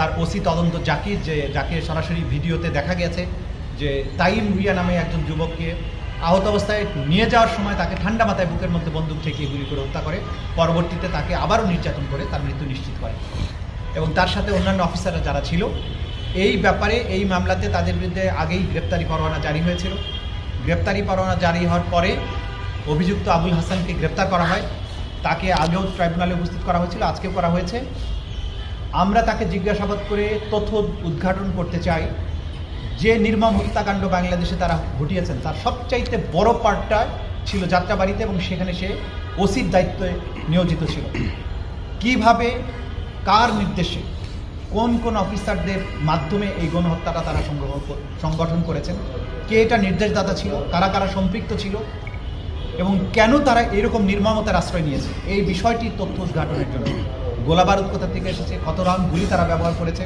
তার ওসি তদন্ত জাকির, যে যাকে সরাসরি ভিডিওতে দেখা গেছে যে তাইম ভুইয়া নামে একজন যুবককে আহত অবস্থায় নিয়ে যাওয়ার সময় তাকে ঠান্ডা মাথায় বুকের মধ্যে বন্দুক ঠেকিয়ে গুলি করে হত্যা করে। পরবর্তীতে তাকে আবারও নির্যাতন করে তার মৃত্যু নিশ্চিত করে। এবং তার সাথে অন্যান্য অফিসাররা যারা ছিল, এই ব্যাপারে, এই মামলাতে তাদের বিরুদ্ধে আগেই গ্রেপ্তারি পরোয়ানা জারি হয়েছিল। গ্রেপ্তারি পরোয়ানা জারি হওয়ার পরে অভিযুক্ত আবুল হাসানকে গ্রেপ্তার করা হয়। তাকে আগেও ট্রাইব্যুনালে উপস্থিত করা হয়েছিল, আজকেও করা হয়েছে। আমরা তাকে জিজ্ঞাসাবাদ করে তথ্য উদ্ঘাটন করতে চাই। যে নির্মম হত্যাকাণ্ড বাংলাদেশে তারা ঘটিয়েছেন, তার সবচাইতে বড় পার্টটা ছিল যাত্রাবাড়িতে এবং সেখানে সে ওসির দায়িত্বে নিয়োজিত ছিল। কীভাবে, কার নির্দেশে, কোন কোন অফিসারদের মাধ্যমে এই গণহত্যাটা তারা সংগ্রহ সংগঠন করেছেন, কে এটা নির্দেশদাতা ছিল, কারা কারা সম্পৃক্ত ছিল, এবং কেন তারা এরকম নির্মমতার আশ্রয় নিয়েছে, এই বিষয়টি তথ্য উদ্ঘাটনের জন্য। গোলাবারুদ কোথা থেকে এসেছে, কত রাউন্ড গুলি তারা ব্যবহার করেছে,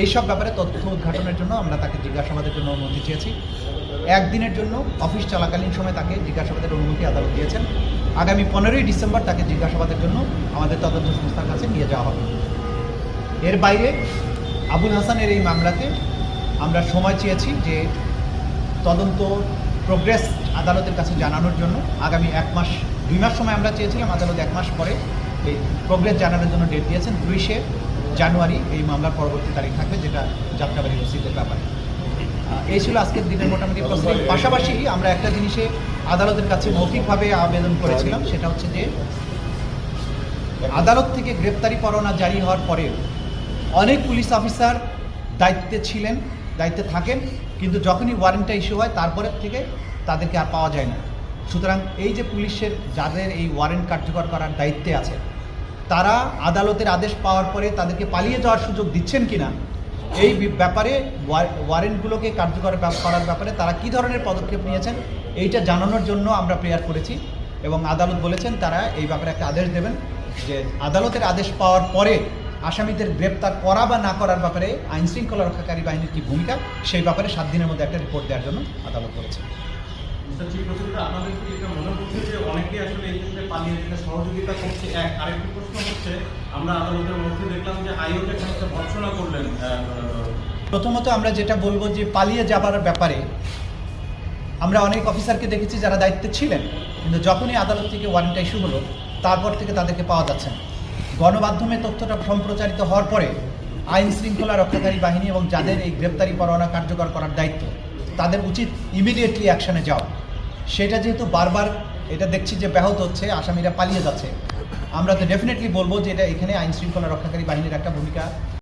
এইসব ব্যাপারে তথ্য উদ্ঘাটনের জন্য আমরা তাকে জিজ্ঞাসাবাদের জন্য অনুমতি চেয়েছি। একদিনের জন্য অফিস চলাকালীন সময় তাকে জিজ্ঞাসাবাদের অনুমতি আদালত দিয়েছেন। আগামী পনেরোই ডিসেম্বর তাকে জিজ্ঞাসাবাদের জন্য আমাদের তদন্ত সংস্থার কাছে নিয়ে যাওয়া হবে। এর বাইরে আবুল হাসানের এই মামলাতে আমরা সময় চেয়েছি যে তদন্ত প্রোগ্রেস আদালতের কাছে জানানোর জন্য। আগামী এক মাস, দুই মাস সময় আমরা চেয়েছিলাম, আদালত এক মাস পরে এই প্রোগ্রেস জানানোর জন্য ডেট দিয়েছেন দুইশে জানুয়ারি, এই মামলার পরবর্তী তারিখ থাকবে যেটা যাত্রাবাড়ি রসিদের ব্যাপারে। এই ছিল আজকের দিনের মোটামুটি প্রস্তুতি পাশাপাশি আমরা একটা জিনিসে আদালতের কাছে মৌখিকভাবে আবেদন করেছিলাম, সেটা হচ্ছে যে আদালত থেকে গ্রেপ্তারি পরোয়ানা জারি হওয়ার পরে অনেক পুলিশ অফিসার দায়িত্বে ছিলেন, দায়িত্বে থাকেন, কিন্তু যখনই ওয়ারেন্টটা ইস্যু হয়, তারপরের থেকে তাদেরকে আর পাওয়া যায় না। সুতরাং এই যে পুলিশের যাদের এই ওয়ারেন্ট কার্যকর করার দায়িত্বে আছে, তারা আদালতের আদেশ পাওয়ার পরে তাদেরকে পালিয়ে যাওয়ার সুযোগ দিচ্ছেন কি না এই ব্যাপারে ওয়া- ওয়ারেন্টগুলোকে কার্যকর করার ব্যাপারে তারা কী ধরনের পদক্ষেপ নিয়েছেন, এইটা জানানোর জন্য আমরা প্রেয়ার করেছি এবং আদালত বলেছেন তারা এই ব্যাপারে একটা আদেশ দেবেন যে আদালতের আদেশ পাওয়ার পরে আসামিদের গ্রেপ্তার করা বা না করার ব্যাপারে আইন শৃঙ্খলা রক্ষাকারী বাহিনীর কী ভূমিকা, সেই ব্যাপারে সাত দিনের মধ্যে একটা রিপোর্ট দেওয়ার জন্য আদালত বলেছে প্রথমত আমরা যেটা বলব যে পালিয়ে যাবার ব্যাপারে আমরা অনেক অফিসারকে দেখেছি যারা দায়িত্বে ছিলেন, কিন্তু যখনই আদালত থেকে ওয়ারেন্টটা ইস্যু হলো, তারপর থেকে তাদেরকে পাওয়া যাচ্ছে গণমাধ্যমে তথ্যটা সম্প্রচারিত হওয়ার পরে আইন শৃঙ্খলা রক্ষাকারী বাহিনী এবং যাদের এই গ্রেপ্তারি পরোয়ানা কার্যকর করার দায়িত্ব, তাদের উচিত ইমিডিয়েটলি অ্যাকশনে যাওয়া। সেটা যেহেতু বারবার এটা দেখছি যে ব্যাহত হচ্ছে, আসামিরা পালিয়ে যাচ্ছে। আমরা তো ডেফিনেটলি বলব যে এটা এখানে আইন শৃঙ্খলা রক্ষাকারী বাহিনীর একটা ভূমিকা।